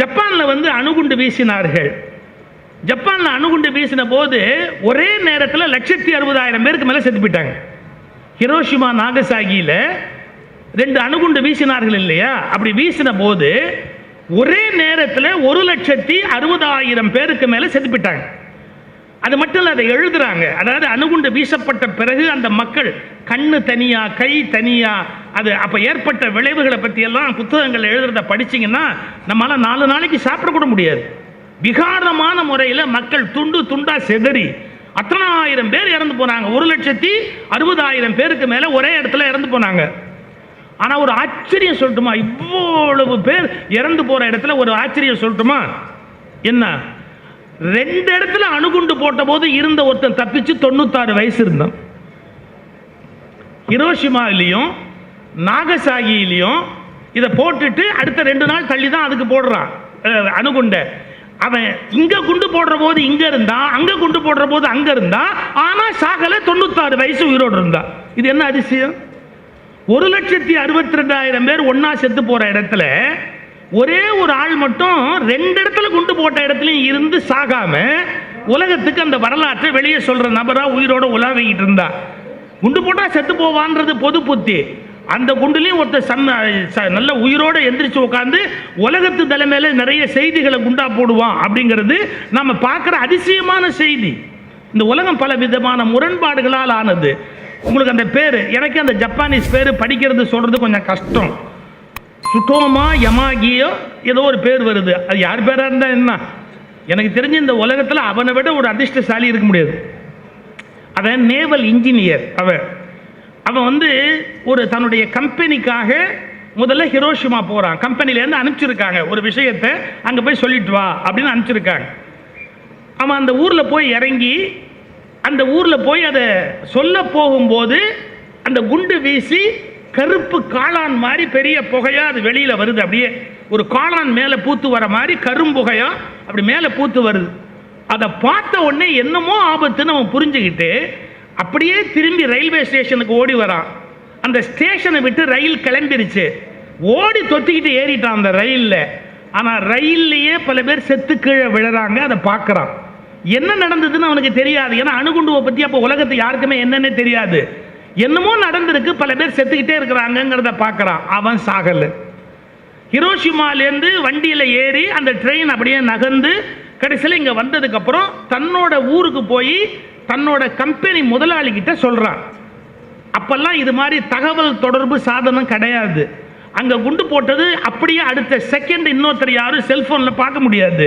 ஜப்பானில் வந்து அணுகுண்டு வீசினார்கள். ஜப்பானில் அணுகுண்டு வீசின போது ஒரே நேரத்தில் லட்சத்தி அறுபதாயிரம் பேருக்கு மேலே செத்து போயிட்டாங்க. ஹிரோஷிமா நாகசாகியில் ரெண்டு அணுகுண்டு வீசினார்கள் இல்லையா? அப்படி வீசின போது ஒரே நேரத்தில் ஒரு லட்சத்தி அறுபதாயிரம் பேருக்கு மேலே செத்து போயிட்டாங்க. அது மட்டும் இல்லை அதை எழுதுறாங்க. அதாவது அணுகுண்டு வீசப்பட்ட பிறகு அந்த மக்கள் கண்ணு தனியா கை தனியா அது அப்போ ஏற்பட்ட விளைவுகளை பற்றியெல்லாம் புத்தகங்கள் எழுதுறத படிச்சிங்கன்னா நம்மளால் நாலு நாளைக்கு சாப்பிட கூட முடியாது. விகாரமான முறையில் மக்கள் துண்டு துண்டா செதறி அத்தனாயிரம் பேர் இறந்து போனாங்க. ஒரு லட்சத்தி அறுபதாயிரம் பேருக்கு மேலே ஒரே இடத்துல இறந்து போனாங்க. ஆனால் ஒரு ஆச்சரியம் சொல்லட்டுமா? இவ்வளவு பேர் இறந்து போகிற இடத்துல ஒரு ஆச்சரியம் சொல்லட்டுமா? என்ன? ரெண்டு இடத்துல அணுகுண்டு போட்ட போது இருந்த ஒருத்தன் தப்பிச்சு தொண்ணூத்தாறு வயசு இருந்தான். ஹிரோஷிமாவிலையும் நாகசாகியிலையும் இதை போட்டுட்டு அடுத்த ரெண்டு நாள் தள்ளி தான் அதுக்கு போடுறான் அணுகுண்டை. அவன் இங்க குண்டு போடுற போது இங்க இருந்தான் அங்க குண்டு போடுற போது அங்க இருந்தான் ஆனா சாகல தொண்ணூத்தாறு வயசு உயிரோடு இருந்தான். இது என்ன அதிசயம்? ஒரு லட்சத்தி அறுபத்தி ரெண்டாயிரம் பேர் ஒன்னா செத்து போற இடத்துல ஒரே ஒரு ஆள் மட்டும் ரெண்டு இடத்துல குண்டு போட்ட இடத்துலையும் இருந்து சாகாம உலகத்துக்கு அந்த வரலாற்றை வெளியே சொல்ற நபரா உயிரோட உலாவிக்கிட்டு இருந்தா. குண்டு போட்டா செத்து போவான்றது பொது புத்தி. அந்த குண்டுலையும் ஒருத்தர் சன் ச- நல்ல உயிரோட எந்திரிச்சு உட்காந்து உலகத்து தலைமையில நிறைய செய்திகளை குண்டா போடுவான் அப்படிங்கிறது நம்ம பார்க்குற அதிசயமான செய்தி. இந்த உலகம் பல விதமான முரண்பாடுகளால் ஆனது. உங்களுக்கு அந்த பேர் எனக்கு அந்த ஜப்பானீஸ் பேர் படிக்கிறது சொல்றது கொஞ்சம் கஷ்டம். சுட்டோமா யமாகியோ ஏதோ ஒரு பேர் வருது. அது யார் பேராக இருந்தால் என்ன? எனக்கு தெரிஞ்சு இந்த உலகத்தில் அவனை விட ஒரு அதிர்ஷ்டசாலி இருக்க முடியாது. அவன் நேவல் இன்ஜினியர் அவன். அவன் வந்து ஒரு தன்னுடைய கம்பெனிக்காக முதல்ல ஹிரோஷிமா போகிறான் கம்பெனிலேருந்து அனுப்பிச்சிருக்காங்க. ஒரு விஷயத்தை அங்கே போய் சொல்லிட்டு வா அப்படின்னு அனுப்பிச்சிருக்காங்க. அவன் அந்த ஊரில் போய் இறங்கி அந்த ஊரில் போய் அதை சொல்ல போகும்போது அந்த குண்டு வீசி கருப்பு காளான் மாதிரி பெரிய புகையா அது வெளியில் வருது. அப்படியே ஒரு காளான் மேலே பூத்து வர மாதிரி கரும்புகையா அப்படி மேலே பூத்து வருது. அதை பார்த்த உடனே என்னமோ ஆபத்துன்னு அவன் புரிஞ்சுக்கிட்டு அப்படியே திரும்பி ரயில்வே ஸ்டேஷனுக்கு ஓடி வரான். அந்த ஸ்டேஷனை விட்டு ரயில் கிளம்பிருச்சு. ஓடி தொத்திக்கிட்டு ஏறிட்டான் அந்த ரயிலில். ஆனால் ரயில்லையே பல பேர் செத்து கீழே விழுறாங்க அதை பார்க்குறான். என்ன நடந்ததுன்னு அவனுக்கு தெரியாது. ஏன்னா அணுகுண்டுவை பற்றி அப்போ உலகத்து யாருக்குமே என்னன்னே தெரியாது. என்னமோ நடந்திருக்கு பல பேர் செத்துக்கிட்டே இருக்கிறாங்கங்கிறத பார்க்குறான். அவன் சாகல். ஹிரோஷிமாலேருந்து வண்டியில் ஏறி அந்த ட்ரெயின் அப்படியே நகர்ந்து கடைசியில் இங்கே வந்ததுக்கப்புறம் தன்னோட ஊருக்கு போய் தன்னோட கம்பெனி முதலாளிகிட்ட சொல்கிறான் அப்போல்லாம் இது மாதிரி தகவல் தொடர்பு சாதனம் கிடையாது. அங்கே குண்டு போட்டது அப்படியே அடுத்த செகண்ட் இன்னொருத்தர் யாரும் செல்ஃபோனில் பார்க்க முடியாது.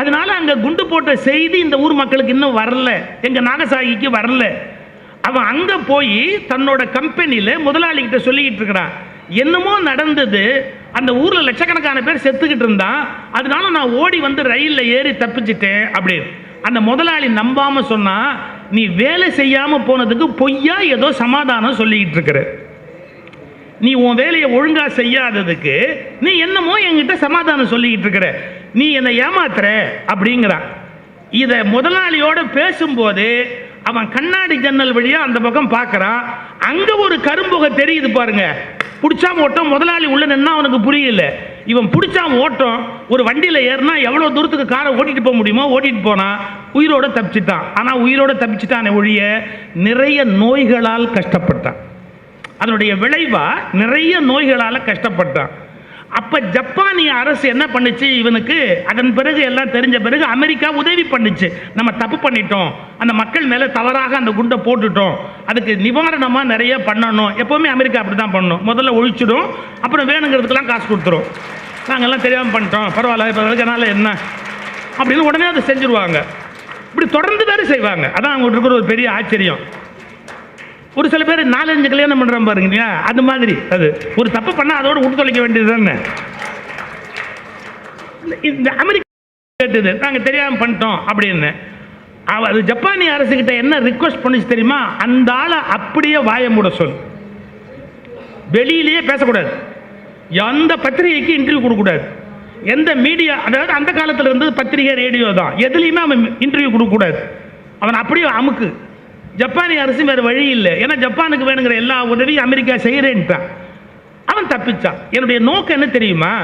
அதனால அங்கே குண்டு போட்ட செய்தி இந்த ஊர் மக்களுக்கு இன்னும் வரல. எங்கள் நாகசாகிக்கு வரல. அவன் அங்கே போய் தன்னோட கம்பெனியில் முதலாளிகிட்ட சொல்லிக்கிட்டு இருக்கிறான். என்னமோ நடந்தது. அந்த ஊரில் லட்சக்கணக்கான பேர் செத்துக்கிட்டு இருந்தான். அதனால நான் ஓடி வந்து ரயிலில் ஏறி தப்பிச்சிட்டேன் அப்படின்னு. அந்த முதலாளி நம்பாம சொன்னா நீ வேலை செய்யாமல் போனதுக்கு பொய்யா ஏதோ சமாதானம் சொல்லிக்கிட்டு இருக்கிற. நீ உன் வேலையை ஒழுங்கா செய்யாததுக்கு நீ என்னமோ என்கிட்ட சமாதானம் சொல்லிக்கிட்டு இருக்கிற. நீ என்னை ஏமாத்துற. அப்படிங்கிறான். இதை முதலாளியோட பேசும்போது அவன் கண்ணாடி ஜன்னல் வழியா அந்த பக்கம் பார்க்கறான். அங்க ஒரு கரும்புகை தெரியுது பாருங்க. பிடிச்சாம ஓட்டம் முதலாளி உள்ள நின்னா அவனுக்கு புரியல. இவன் பிடிச்சா ஓட்டம் ஒரு வண்டியில் ஏறினா எவ்வளோ தூரத்துக்கு காரை ஓட்டிட்டு போக முடியுமோ ஓட்டிட்டு போனா உயிரோட தப்பிச்சிட்டான். ஆனால் உயிரோட தப்பிச்சிட்டானே ஒழிய நிறைய நோய்களால் கஷ்டப்பட்டான். அதனுடைய விளைவா நிறைய நோய்களால் கஷ்டப்பட்டான். அப்போ ஜப்பானிய அரசு என்ன பண்ணுச்சு? இவனுக்கு அதன் பிறகு எல்லாம் தெரிஞ்ச பிறகு அமெரிக்கா உதவி பண்ணுச்சு. நம்ம தப்பு பண்ணிட்டோம். அந்த மக்கள் மேலே தவறாக அந்த குண்டை போட்டுட்டோம். அதுக்கு நிவாரணமாக நிறைய பண்ணணும். எப்போவுமே அமெரிக்கா அப்படி தான் பண்ணணும். முதல்ல ஒழிச்சிடும். அப்புறம் வேணுங்கிறதுக்கெல்லாம் காசு கொடுத்துரும். நாங்கள்லாம் தெரியாமல் பண்ணிட்டோம். பரவாயில்ல இப்போ அதனால் என்ன? அப்படின்னு உடனே அதை செஞ்சுருவாங்க. இப்படி தொடர்ந்து வேறு செய்வாங்க. அதான் அவங்க இருக்கிற ஒரு பெரிய ஆச்சரியம். ஒரு சில பேர் நாலஞ்சு கல்யாணம் பண்ணுறான் பாருங்க இல்லையா அது மாதிரி. அது. ஒரு தப்பு பண்ணால் அதோட விட்டு தொலைக்க வேண்டியது தானே. இந்த அமெரிக்கா கேட்டது நாங்கள் தெரியாமல் பண்ணிட்டோம் அப்படின்னு. அவ அது ஜப்பானிய அரசுக்கிட்ட என்ன ரிக்வஸ்ட் பண்ணிச்சு தெரியுமா? அந்த ஆளை அப்படியே வாய மூட சொல் வெளியிலேயே பேசக்கூடாது. எந்த பத்திரிகைக்கு இன்டர்வியூ கொடுக்கக்கூடாது. எந்த மீடியா அதாவது அந்த காலத்தில் இருந்தது பத்திரிகை ரேடியோ தான். எதுலேயுமே அவன் இன்டர்வியூ கொடுக்கக்கூடாது. அவன் அப்படியே அமுக்கு. ஜப்பானிய அரசு வேறு வழி இல்லை. ஏன்னா ஜப்பானுக்கு வேணுங்கிற எல்லா உதவியும் அமெரிக்கா செய்கிறேன்ட்டான் அவன் தப்பிச்சான். என்னுடைய நோக்கம் என்ன தெரியுமா?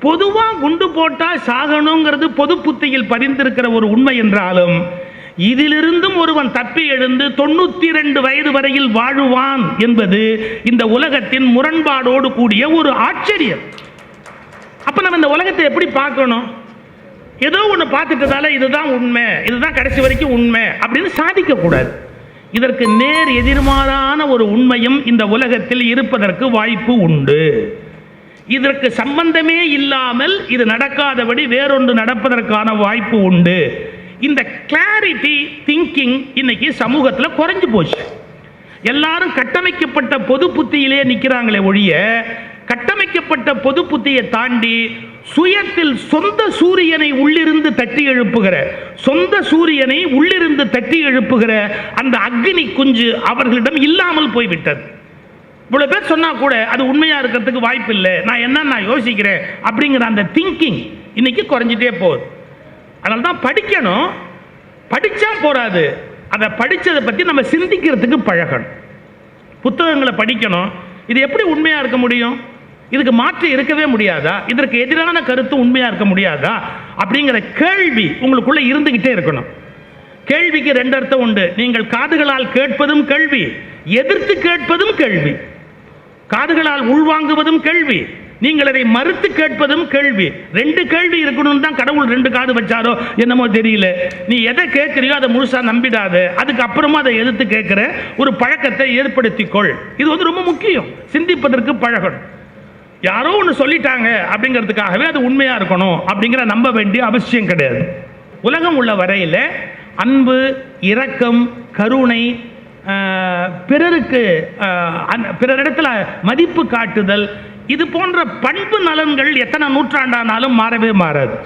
பொதுவாக குண்டு போட்டால் சாகணுங்கிறது பொது புத்தியில் பதிந்திருக்கிற ஒரு உண்மை என்றாலும் இதிலிருந்தும் ஒருவன் தப்பி எழுந்து தொண்ணூத்தி ரெண்டு வயது வரையில் வாழுவான் என்பது இந்த உலகத்தின் முரண்பாடோடு கூடிய ஒரு ஆச்சரியம். அப்ப நம்ம இந்த உலகத்தை எப்படி பார்க்கணும்? ஏதோ ஒன்று பார்த்துட்டதால இதுதான் உண்மை இதுதான் கடைசி வரைக்கும் உண்மை அப்படின்னு சாதிக்க கூடாது இதற்கு நேர் எதிர்மாறான ஒரு உண்மையும் இந்த உலகத்தில் இருப்பதற்கு வாய்ப்பு உண்டு. இதற்கு சம்பந்தமே இல்லாமல் இது நடக்காதபடி வேறொன்று நடப்பதற்கான வாய்ப்பு உண்டு. இந்த கிளாரிட்டி திங்கிங் இன்னைக்கு சமூகத்தில் குறைஞ்சு போச்சு. எல்லாரும் கட்டமைக்கப்பட்ட பொது புத்தியிலே நிற்கிறாங்களே ஒழிய கட்டமைக்கப்பட்ட பொது புத்தியை தாண்டி சுயத்தில் சொந்த சூரியனை உள்ளிருந்து தட்டி எழுப்புகிற சொந்த சூரியனை உள்ளிருந்து தட்டி எழுப்புகிற அந்த அக்னி குஞ்சு அவர்களிடம் இல்லாமல் போய்விட்டது. இவ்வளோ பேர் சொன்னால் கூட அது உண்மையாக இருக்கிறதுக்கு வாய்ப்பு இல்லை. நான் என்ன நான் யோசிக்கிறேன் அப்படிங்கிற அந்த திங்கிங் இன்னைக்கு குறைஞ்சிட்டே போகுது. அதனால தான் படிக்கணும். படித்தா போகாது அதை படித்ததை பற்றி நம்ம சிந்திக்கிறதுக்கு பழகணும். புத்தகங்களை படிக்கணும். இது எப்படி உண்மையாக இருக்க முடியும்? இதுக்கு மாற்று இருக்கவே முடியாதா? இதற்கு எதிரான கருத்து உண்மையா இருக்க முடியாதா? அப்படிங்கிற கேள்வி உங்களுக்குள்ள இருந்துகிட்டே இருக்கணும். கேள்விக்கு ரெண்டு அர்த்தம் உண்டு. நீங்கள் காதுகளால் கேட்பதும் கேள்வி எதிர்த்து கேட்பதும் கேள்வி காதுகளால் உள்வாங்குவதும் கேள்வி நீங்கள் அதை மறுத்து கேட்பதும் கேள்வி. ரெண்டு கேள்வி இருக்கணும்னு தான் கடவுள் ரெண்டு காது வச்சாரோ என்னமோ தெரியல. நீ எதை கேட்குறியோ அதை முழுசா நம்பிடாத. அதுக்கு அப்புறமா அதை எதிர்த்து கேட்கிற ஒரு பழக்கத்தை ஏற்படுத்திக்கொள். இது வந்து ரொம்ப முக்கியம். சிந்திப்பதற்கு பழகணும். யாரோ ஒன்று சொல்லிட்டாங்க அப்படிங்கிறதுக்காகவே அது உண்மையாக இருக்கணும் அப்படிங்கிற நம்ப வேண்டிய அவசியம் கிடையாது. உலகம் உள்ள வரையில் அன்பு இரக்கம் கருணை பிறருக்கு பிறரிடத்தில் பிறரிடத்துல மதிப்பு காட்டுதல் இது போன்ற பண்பு நலன்கள் எத்தனை நூற்றாண்டானாலும் மாறவே மாறாது.